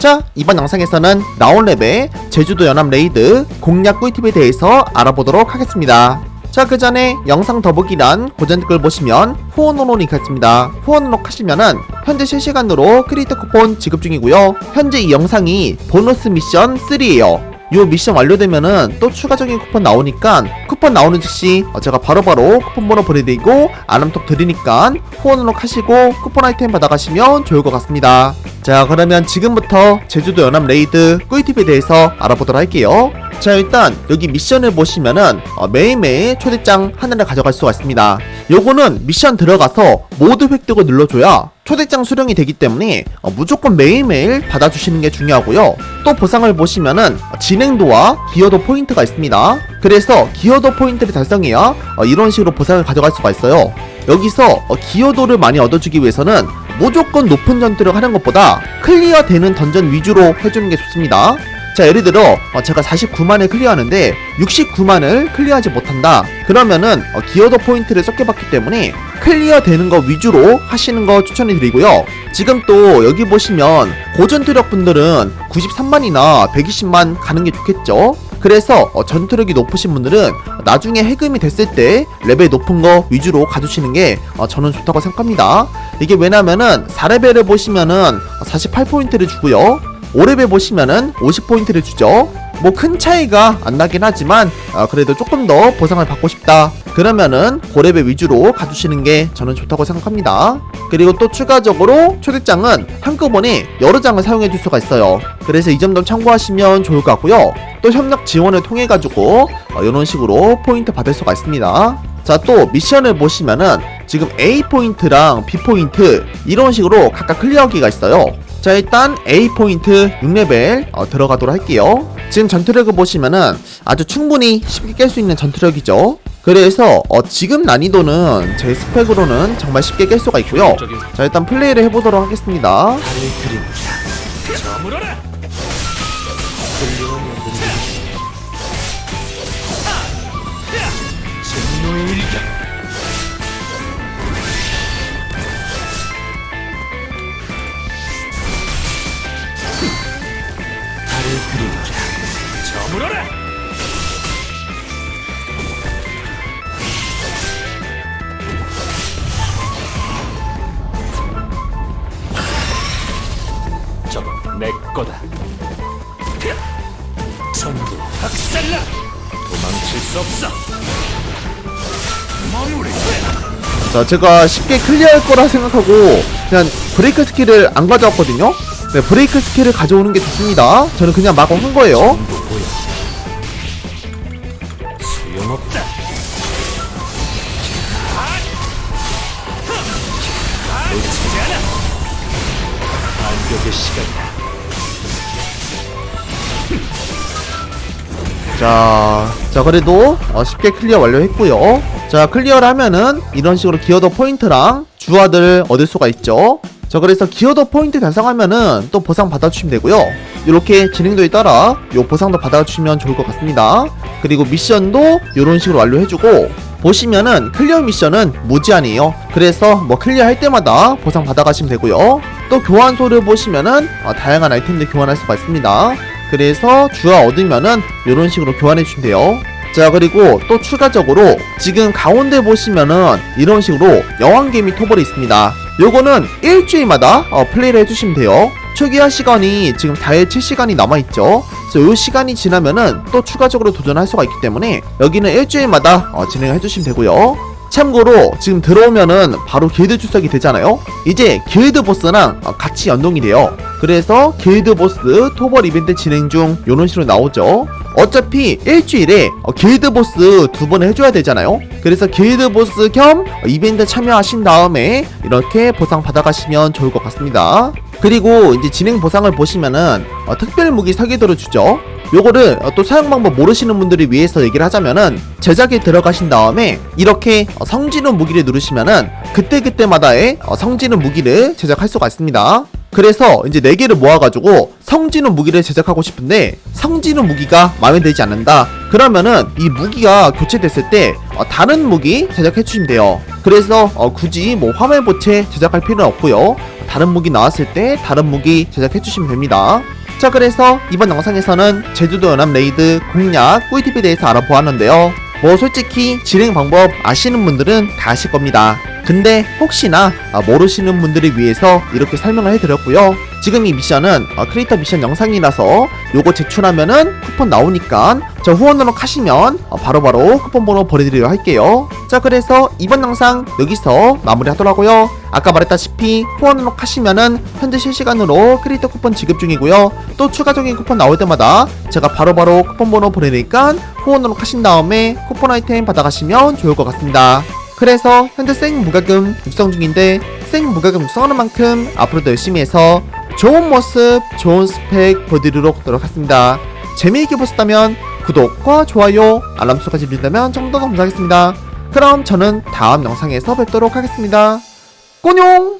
자, 이번 영상에서는 나온랩의 제주도 연합 레이드 공략 꿀팁에 대해서 알아보도록 하겠습니다. 자, 그 전에 영상 더보기란 고전 댓글 보시면 후원으로 링크 있습니다. 후원으로 하시면은 현재 실시간으로 크리에이터 쿠폰 지급 중이고요. 현재 이 영상이 보너스 미션 3예요. 요 미션 완료되면은 또 추가적인 쿠폰 나오니까 쿠폰 나오는 즉시 어, 제가 바로바로 쿠폰 번호 보내드리고 알람톡 드리니까 후원으로 하시고 쿠폰 아이템 받아가시면 좋을 것 같습니다. 자 그러면 지금부터 제주도 연합 레이드 꿀팁에 대해서 알아보도록 할게요. 자 일단 여기 미션을 보시면은 어, 매일매일 초대장 하나를 가져갈 수가 있습니다. 요거는 미션 들어가서 모두 획득을 눌러줘야 초대장 수령이 되기 때문에 어, 무조건 매일매일 받아주시는 게 중요하고요. 또 보상을 보시면은 어, 진행도와 기여도 포인트가 있습니다. 그래서 기여도 포인트를 달성해야 어, 이런 식으로 보상을 가져갈 수가 있어요. 여기서 어, 기여도를 많이 얻어주기 위해서는 무조건 높은 전투를 하는 것보다 클리어 되는 던전 위주로 해주는 게 좋습니다. 자 예를 들어 어, 제가 49만을 클리어하는데 69만을 클리어하지 못한다. 그러면은 어, 기어도 포인트를 섞여 받기 때문에 클리어 되는 거 위주로 하시는 거 추천해 드리고요. 지금 또 여기 보시면 고전투력 분들은 93만이나 120만 가는 게 좋겠죠? 그래서 어, 전투력이 높으신 분들은 나중에 해금이 됐을 때 레벨 높은 거 위주로 가주시는 게 어, 저는 좋다고 생각합니다. 이게 왜냐면은 4레벨을 보시면은 48포인트를 주고요 5레벨 보시면은 50포인트를 주죠. 뭐 큰 차이가 안 나긴 하지만 아, 그래도 조금 더 보상을 받고 싶다. 그러면은 고레벨 위주로 가주시는 게 저는 좋다고 생각합니다. 그리고 또 추가적으로 초대장은 한꺼번에 여러 장을 사용해 줄 수가 있어요. 그래서 이 점도 참고하시면 좋을 것 같고요. 또 협력 지원을 통해 가지고 어, 이런 식으로 포인트 받을 수가 있습니다. 자 또 미션을 보시면은 지금 A 포인트랑 B 포인트 이런 식으로 각각 클리어하기가 있어요. 자 일단 A 포인트 6레벨 어, 들어가도록 할게요. 지금 전투력을 보시면은 아주 충분히 쉽게 깰 수 있는 전투력이죠. 그래서 어, 지금 난이도는 제 스펙으로는 정말 쉽게 깰 수가 있고요. 자 일단 플레이를 해보도록 하겠습니다. 물어라! 저거 내 거다. 전부 박살나! 도망칠 수 없어! 마무리! 자 제가 쉽게 클리어할 거라 생각하고 그냥 브레이크 스킬을 안 가져왔거든요. 네, 브레이크 스킬을 가져오는 게 좋습니다. 저는 그냥 마구 한 거예요. 없다. 놓치지 않아. 반격의 시간이다. 자, 자 그래도 어, 쉽게 클리어 완료했고요. 자 클리어를 하면은 이런 식으로 기어더 포인트랑 주화들 얻을 수가 있죠. 자 그래서 기어더 포인트 달성하면은 또 보상 받아주시면 되고요. 이렇게 진행도에 따라 요 보상도 받아주시면 좋을 것 같습니다. 그리고 미션도 이런 식으로 완료해주고 보시면은 클리어 미션은 무제한이에요. 그래서 뭐 클리어 할 때마다 보상 받아가시면 되고요. 또 교환소를 보시면은 어, 다양한 아이템들 교환할 수가 있습니다. 그래서 주화 얻으면은 이런 식으로 교환해 주시면 돼요. 자 그리고 또 추가적으로 지금 가운데 보시면은 이런 식으로 여왕개미 토벌이 있습니다. 요거는 일주일마다 어, 플레이를 해주시면 돼요. 초기화 시간이 지금 4일 7시간이 남아있죠. 그래서 요 시간이 지나면은 또 추가적으로 도전할 수가 있기 때문에 여기는 일주일마다 어, 진행을 해주시면 되고요. 참고로 지금 들어오면은 바로 길드 출석이 되잖아요. 이제 길드 보스랑 어, 같이 연동이 돼요. 그래서 길드 보스 토벌 이벤트 진행 중 요런 식으로 나오죠. 어차피 일주일에 어, 길드 보스 두 번 해줘야 되잖아요. 그래서 길드 보스 겸 어, 이벤트 참여하신 다음에 이렇게 보상 받아가시면 좋을 것 같습니다. 그리고 이제 진행 보상을 보시면은 어, 특별 무기 설계도를 주죠. 요거를 어, 또 사용 방법 모르시는 분들을 위해서 얘기를 하자면은 제작에 들어가신 다음에 이렇게 어, 성지는 무기를 누르시면은 그때 그때마다의 어, 성지는 무기를 제작할 수가 있습니다. 그래서 이제 4개를 모아가지고 성진우 무기를 제작하고 싶은데 성진우 무기가 마음에 들지 않는다. 그러면은 이 무기가 교체됐을 때 어, 다른 무기 제작해 주시면 돼요. 그래서 어, 굳이 뭐 화면 보채 제작할 필요는 없고요. 다른 무기 나왔을 때 다른 무기 제작해 주시면 됩니다. 자 그래서 이번 영상에서는 제주도 연합 레이드 공략 꿀팁에 대해서 알아보았는데요. 뭐 솔직히 진행 방법 아시는 분들은 다 아실 겁니다 근데 혹시나 아, 모르시는 분들을 위해서 이렇게 설명을 해드렸고요. 지금 이 미션은 어, 크리에이터 미션 영상이라서 요거 제출하면은 쿠폰 나오니까 저 후원으로 하시면 어, 바로바로 쿠폰 번호 보내드리도록 할게요. 자 그래서 이번 영상 여기서 마무리하더라고요. 아까 말했다시피 후원으로 하시면은 현재 실시간으로 크리에이터 쿠폰 지급 중이고요. 또 추가적인 쿠폰 나올 때마다 제가 바로바로 쿠폰 번호 보내니까 후원으로 하신 다음에 쿠폰 아이템 받아가시면 좋을 것 같습니다 그래서 현재 생 무과금 육성 중인데 생 무과금 육성하는 만큼 앞으로도 열심히 해서 좋은 모습, 좋은 스펙 보여드리도록 노력하겠습니다. 재미있게 보셨다면 구독과 좋아요, 알람 설정까지 누른다면 정도 감사하겠습니다. 그럼 저는 다음 영상에서 뵙도록 하겠습니다. 꼬뇽!